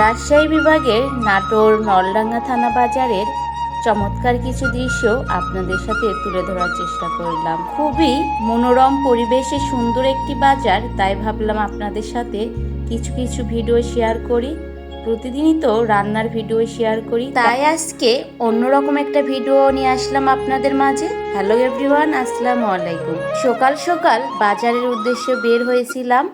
রাজশাহী বিভাগের নাটোর নলডাঙ্গা থানা বাজারের চমৎকার কিছু দৃশ্য আপনাদের সাথে তুলে ধরার চেষ্টা করলাম। খুবই মনোরম পরিবেশে সুন্দর একটি বাজার, তাই ভাবলাম আপনাদের সাথে কিছু কিছু ভিডিও শেয়ার করি। প্রতিদিনই তো রান্নার ভিডিও শেয়ার করি। তাই আজকে অন্যরকম একটা ভিডিও নিয়ে আসলাম আপনাদের মাঝে। হ্যালো এভরিওয়ান আসসালামু আলাইকুম। সকাল সকাল বাজারের উদ্দেশ্যে বের হয়েছিলাম।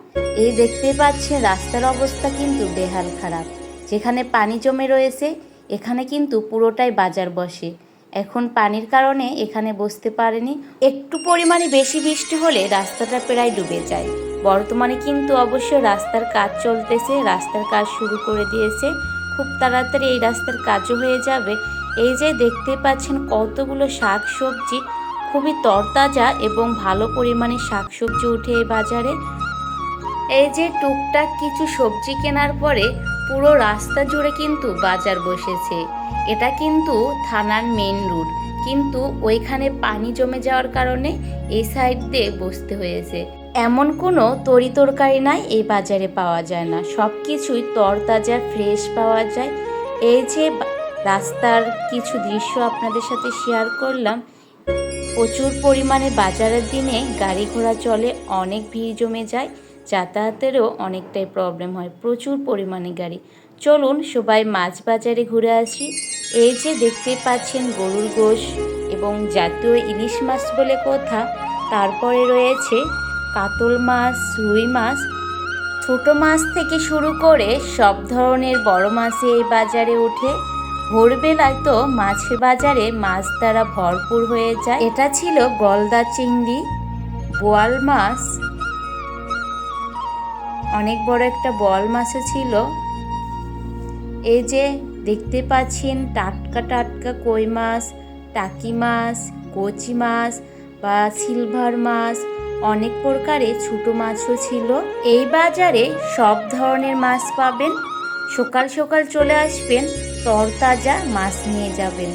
এই দেখতে পাচ্ছেন, রাস্তার অবস্থা কিন্তু বেহাল খারাপ। যেখানে পানি জমে রয়েছে, এখানে কিন্তু পুরোটাই বাজার বসে। এখন পানির কারণে এখানে বসতে পারেনি। একটু পরিমাণে বেশি বৃষ্টি হলে রাস্তাটা প্রায় ডুবে যায়। বর্তমানে কিন্তু অবশ্য রাস্তার কাজ চলতেছে, রাস্তার কাজ শুরু করে দিয়েছে। খুব তাড়াতাড়ি এই রাস্তার কাজও হয়ে যাবে। এই যে দেখতে পাচ্ছেন কতগুলো শাক সবজি খুবই তরতাজা এবং ভালো পরিমাণে শাক সবজি উঠে এই বাজারে। এই যে টুকটাক কিছু সবজি কেনার পরে পুরো রাস্তা জুড়ে কিন্তু বাজার বসেছে। এটা কিন্তু থানার মেন রুট কিন্তু ওইখানে পানি জমে যাওয়ার কারণে এই সাইড দিয়ে বসতে হয়েছে। এমন কোনো তরি তরকারি নাই, এই বাজারে পাওয়া যায় না। সব কিছুই তরতাজা ফ্রেশ পাওয়া যায়। এই যে রাস্তার কিছু দৃশ্য আপনাদের সাথে শেয়ার করলাম, প্রচুর পরিমাণে বাজারের দিনে গাড়ি ঘোড়া চলে, অনেক ভিড় জমে যায়, যাতায়াতেরও অনেকটাই প্রবলেম হয়, প্রচুর পরিমাণে গাড়ি। চলুন সবাই মাছ বাজারে ঘুরে আসি। এই যে দেখতে পাচ্ছেন গরুর গোশ এবং জাতীয় ইলিশ মাছ বলে কথা, তারপরে রয়েছে কাতল মাছ, রুই মাছ, ছোট মাছ থেকে শুরু করে সব ধরনের বড় মাছই এই বাজারে ওঠে। ভোরবেলায় তো মাছের বাজারে মাছ দ্বারা ভরপুর হয়ে যায়। এটা ছিল গলদা চিংড়ি, বোয়াল মাছ, অনেক বড় একটা বল মাছও ছিল। এই যে দেখতে পাচ্ছেন, টাটকা টাটকা কই মাছ, টাকি মাছ, কচি মাছ বা সিলভার মাছ অনেক প্রকারে ছোট মাছও ছিল। এই বাজারে সব ধরনের মাছ পাবেন। সকাল সকাল চলে আসবেন, তরতাজা মাছ নিয়ে যাবেন।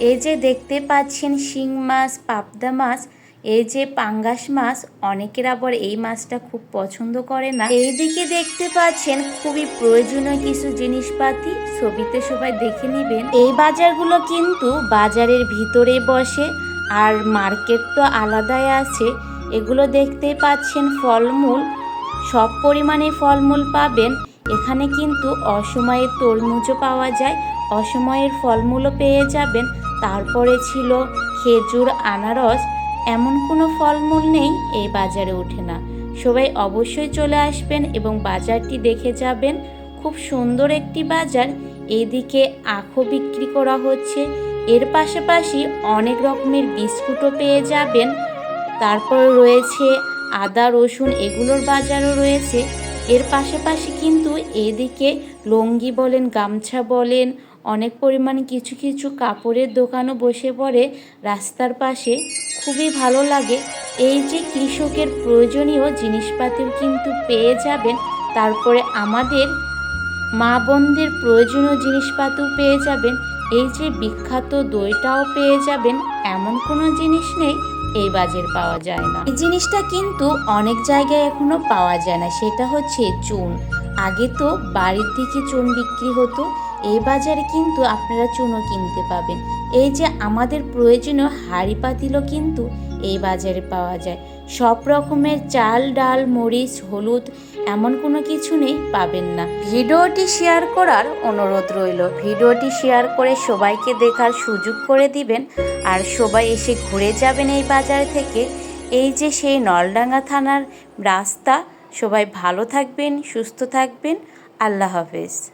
এই যে দেখতে পাচ্ছেন শিং মাছ, পাবদা মাছ, এই যে পাঙ্গাস মাছ, অনেকের আবার এই মাছটা খুব পছন্দ করে না। এইদিকে দেখতে পাচ্ছেন খুবই প্রয়োজনীয় কিছু জিনিসপাতি, ছবিতে সবাই দেখে নেবেন। এই বাজারগুলো কিন্তু বাজারের ভিতরে বসে, আর মার্কেট তো আলাদাই আছে। এগুলো দেখতেই পাচ্ছেন ফলমূল। সব পরিমাণে ফলমূল পাবেন। এখানে কিন্তু অসময়ে তরমুজও পাওয়া যায়। অসময়ের ফলমূলও পেয়ে যাবেন। তারপরে ছিল খেজুর, আনারস। এমন কোনো ফলমূল নেই, এই বাজারে ওঠে না। সবাই অবশ্যই চলে আসবেন এবং বাজারটি দেখে যাবেন। খুব সুন্দর একটি বাজার। এদিকে আখও বিক্রি করা হচ্ছে। এর পাশাপাশি অনেক রকমের বিস্কুটও পেয়ে যাবেন। তারপর রয়েছে আদা, রসুন, এগুলোর বাজারও রয়েছে। এর পাশাপাশি কিন্তু এদিকে লুঙ্গি বলেন, গামছা বলেন, অনেক পরিমাণে কিছু কিছু কাপড়ের দোকানও বসে পড়ে রাস্তার পাশে। খুবই ভালো লাগে। এই যে কৃষকের প্রয়োজনীয় জিনিসপাতিও কিন্তু পেয়ে যাবেন। তারপরে আমাদের মা বোনদের প্রয়োজনীয় জিনিসপাতিও পেয়ে যাবেন। এই যে বিখ্যাত দইটাও পেয়ে যাবেন। এমন কোনো জিনিস নেই এই বাজের পাওয়া যায় না। এই জিনিসটা কিন্তু অনেক জায়গায় এখনও পাওয়া যায় না। সেটা হচ্ছে চুন। আগে তো বাড়ির দিকে চুন বিক্রি হতো। এই বাজারে কিন্তু আপনারা চুনও কিনতে পাবেন। এই যে আমাদের প্রয়োজনীয় হাঁড়ি পাতিলও কিন্তু এই বাজারে পাওয়া যায়। সব রকমের চাল, ডাল, মরিচ, হলুদ এমন কোনো কিছু নেই, পাবেন না। ভিডিওটি শেয়ার করার অনুরোধ রইল। ভিডিওটি শেয়ার করে সবাইকে দেখার সুযোগ করে দিবেন। আর সবাই এসে ঘুরে যাবেন এই বাজার থেকে। এই যে সেই নলডাঙ্গা থানার রাস্তা। সবাই ভালো থাকবেন, সুস্থ থাকবেন। আল্লাহ হাফেজ।